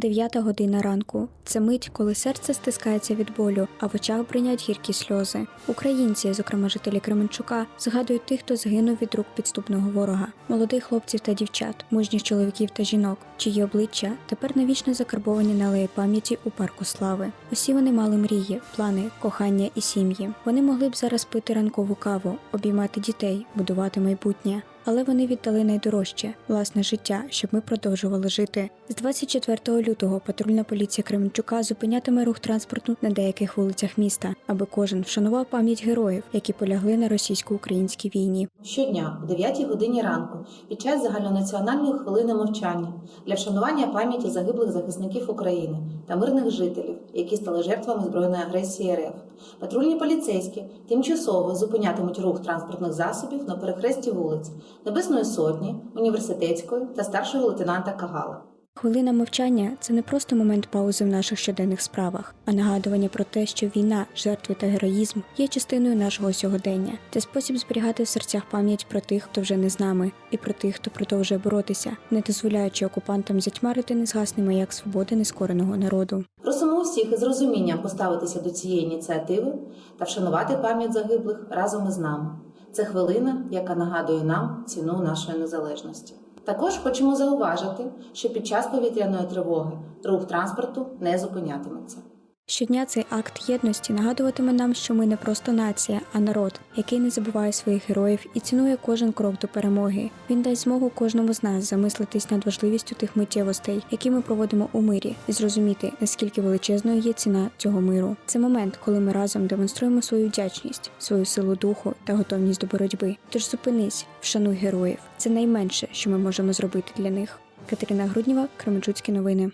Дев'ята година ранку. Це мить, коли серце стискається від болю, а в очах бринять гіркі сльози. Українці, зокрема жителі Кременчука, згадують тих, хто загинув від рук підступного ворога, молодих хлопців та дівчат, мужніх чоловіків та жінок, чиї обличчя тепер навічно закарбовані на алеї пам'яті у парку слави. Усі вони мали мрії, плани, кохання і сім'ї. Вони могли б зараз пити ранкову каву, обіймати дітей, будувати майбутнє. Але вони віддали найдорожче власне життя, щоб ми продовжували жити. З 24 лютого патрульна поліція Кременчука зупинятиме рух транспорту на деяких вулицях міста, аби кожен вшанував пам'ять героїв, які полягли на російсько-українській війні. Щодня, о 9 годині ранку, під час загальнонаціональної хвилини мовчання для вшанування пам'яті загиблих захисників України та мирних жителів, які стали жертвами збройної агресії РФ, патрульні поліцейські тимчасово зупинятимуть рух транспортних засобів на перехресті вулиць Небесної Сотні, університетської та старшого лейтенанта Кагала. Хвилина мовчання це не просто момент паузи в наших щоденних справах, а нагадування про те, що війна, жертви та героїзм є частиною нашого сьогодення. Це спосіб зберігати в серцях пам'ять про тих, хто вже не з нами, і про тих, хто продовжує боротися, не дозволяючи окупантам затьмарити незгасний маяк свободи нескореного народу. Просимо усіх із розумінням поставитися до цієї ініціативи та вшанувати пам'ять загиблих разом із нами. Це хвилина, яка нагадує нам ціну нашої незалежності. Також хочемо зауважити, що під час повітряної тривоги рух транспорту не зупинятиметься. Щодня цей акт єдності нагадуватиме нам, що ми не просто нація, а народ, який не забуває своїх героїв і цінує кожен крок до перемоги. Він дасть змогу кожному з нас замислитись над важливістю тих миттєвостей, які ми проводимо у мирі, і зрозуміти, наскільки величезною є ціна цього миру. Це момент, коли ми разом демонструємо свою вдячність, свою силу духу та готовність до боротьби. Тож зупинись, вшануй героїв. Це найменше, що ми можемо зробити для них. Катерина Грудніва, Кременчуцькі новини.